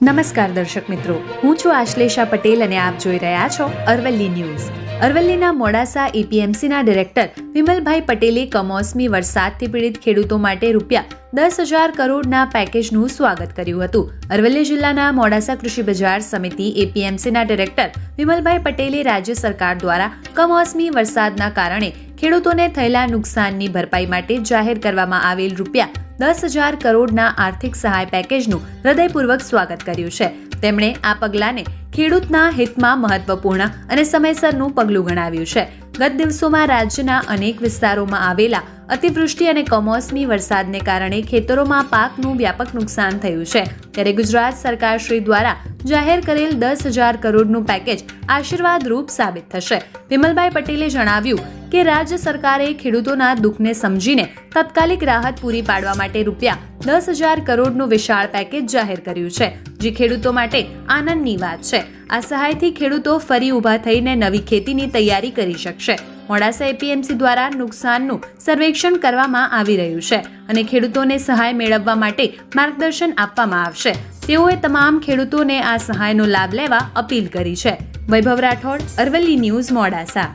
નમસ્કાર દર્શક મિત્રો. હું છું આશ્લેષા પટેલ અને આપ જોઈ રહ્યા છો અરવલ્લી ન્યૂઝ. અરવલ્લીના મોડાસા એપીએમસીના ડિરેક્ટર વિમલભાઈ પટેલે કમોસમી વરસાદથી પીડિત ખેડૂતો માટે રૂપિયા દસ હજાર કરોડના પેકેજનું સ્વાગત કર્યું હતું. અરવલ્લી જિલ્લાના મોડાસા કૃષિ બજાર સમિતિ એપીએમસીના ડિરેક્ટર વિમલભાઈ પટેલે રાજ્ય સરકાર દ્વારા કમોસમી વરસાદના કારણે ખેડૂતોને થયેલા નુકસાનની ભરપાઈ માટે જાહેર કરવામાં આવેલ રૂપિયા દસ હજાર કરોડના આર્થિક સહાય પેકેજનું હૃદયપૂર્વક સ્વાગત કર્યું છે. તેમણે આ પગલાંને ખેડૂતના હિતમાં મહત્વપૂર્ણ અને સમયસરનું પગલું ગણાવ્યું છે. ગત દિવસોમાં રાજ્યના અનેક વિસ્તારોમાં આવેલા અતિવૃષ્ટિ અને કમોસમી વરસાદને કારણે ખેતરોમાં પાકનું વ્યાપક નુકસાન થયું છે. ત્યારે ગુજરાત સરકાર શ્રી દ્વારા જાહેર કરેલ દસ હજાર કરોડનું પેકેજ આશીર્વાદરૂપ સાબિત થશે. વિમલભાઈ પટેલે જણાવ્યું કે રાજ્ય સરકારે ખેડૂતોના દુઃખને સમજીને તાત્કાલિક રાહત પૂરી પાડવા માટે રૂપિયા દસ હજાર કરોડનું વિશાળ પેકેજ જાહેર કર્યું છે, જે ખેડૂતો માટે આનંદની વાત છે. આ સહાયથી ખેડૂતો ફરી ઊભા થઈને નવી ખેતીની તૈયારી કરી શકશે. મોડાસા એપીએમસી દ્વારા નુકસાનનું સર્વેક્ષણ કરવામાં આવી રહ્યું છે અને ખેડૂતોને સહાય મેળવવા માટે માર્ગદર્શન આપવામાં આવશે. તેઓએ તમામ ખેડૂતોને આ સહાયનો લાભ લેવા અપીલ કરી છે. વૈભવ રાઠોડ, અરવલ્લી ન્યૂઝ, મોડાસા.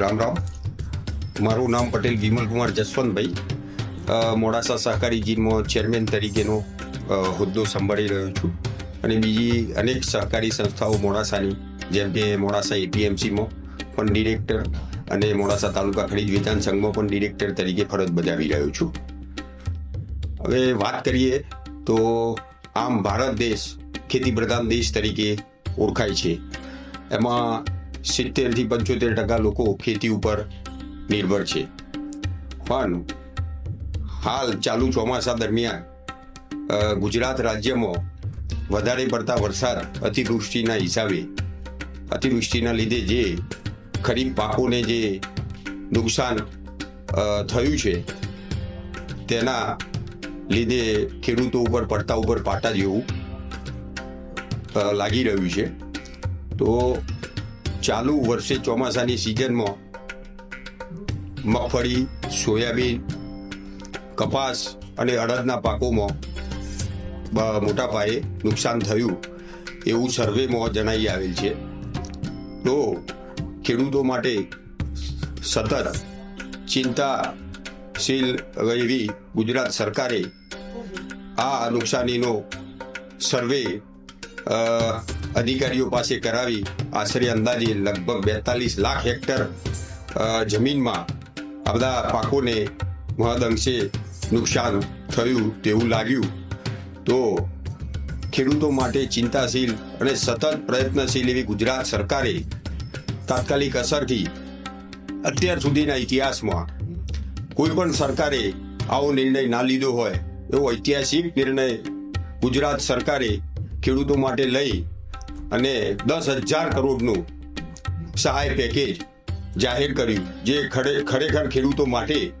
રામ રામ. મારું નામ પટેલ વિમલકુમાર જસવંતભાઈ. અ, મોડાસા સહકારી જીનમાં ચેરમેન તરીકેનો હોદ્દો સંભાળી રહ્યો છું. અને બીજી અનેક સહકારી સંસ્થાઓ મોડાસાની જેમ કે મોડાસા એપીએમસીમાં પણ ડિરેક્ટર અને મોડાસા તાલુકા ખરીદ વેચાણ સંઘમાં પણ ડિરેક્ટર તરીકે ફરજ બજાવી રહ્યો છું. હવે વાત કરીએ તો આમ ભારત દેશ ખેતી પ્રધાન દેશ તરીકે ઓળખાય છે. એમાં સિત્તેરથી પંચોતેર ટકા લોકો ખેતી ઉપર નિર્ભર છે. પણ હાલ ચાલુ ચોમાસા દરમિયાન ગુજરાત રાજ્યમાં વધારે પડતા વરસાદ અતિવૃષ્ટિના હિસાબે, અતિવૃષ્ટિના લીધે જે ખરીફ પાકોને જે નુકસાન થયું છે, તેના લીધે ખેડૂતો ઉપર, પડતા ઉપર પાટા જેવું લાગી રહ્યું છે. તો ચાલુ વર્ષે ચોમાસાની સિઝનમાં મગફળી, સોયાબીન, કપાસ અને અડદના પાકોમાં મોટા પાયે નુકસાન થયું એવું સર્વેમાં જણાઈ આવેલ છે. તો ખેડૂતો માટે સતત ચિંતાશીલ એવી ગુજરાત સરકારે આ નુકસાનીનો સર્વે અધિકારીઓ પાસે કરાવી આશરે અંદાજે લગભગ બેતાલીસ લાખ હેક્ટર જમીનમાં આ બધા પાકોને મહદ અંશે નુકસાન થયું તેવું લાગ્યું. તો ખેડૂતો માટે ચિંતાશીલ અને સતત પ્રયત્નશીલ એવી ગુજરાત સરકારે તાત્કાલિક અસરથી અત્યાર સુધીના ઇતિહાસમાં કોઈ પણ સરકારે આવો નિર્ણય ના લીધો હોય એવો ઐતિહાસિક નિર્ણય ગુજરાત સરકારે ખેડૂતો માટે લઈ અને દસ હજાર કરોડનું સહાય પેકેજ જાહેર કર્યું, જે ખરે- ખરેખર ખેડૂતો માટે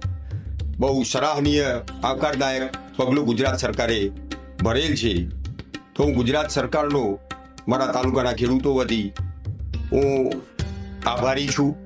બહુ સરાહનીય, આવકારદાયક પગલું ગુજરાત સરકારે ભરેલ છે. તો હું ગુજરાત સરકારનો, મારા તાલુકાના ખેડૂતો વતી હું આભારી છું.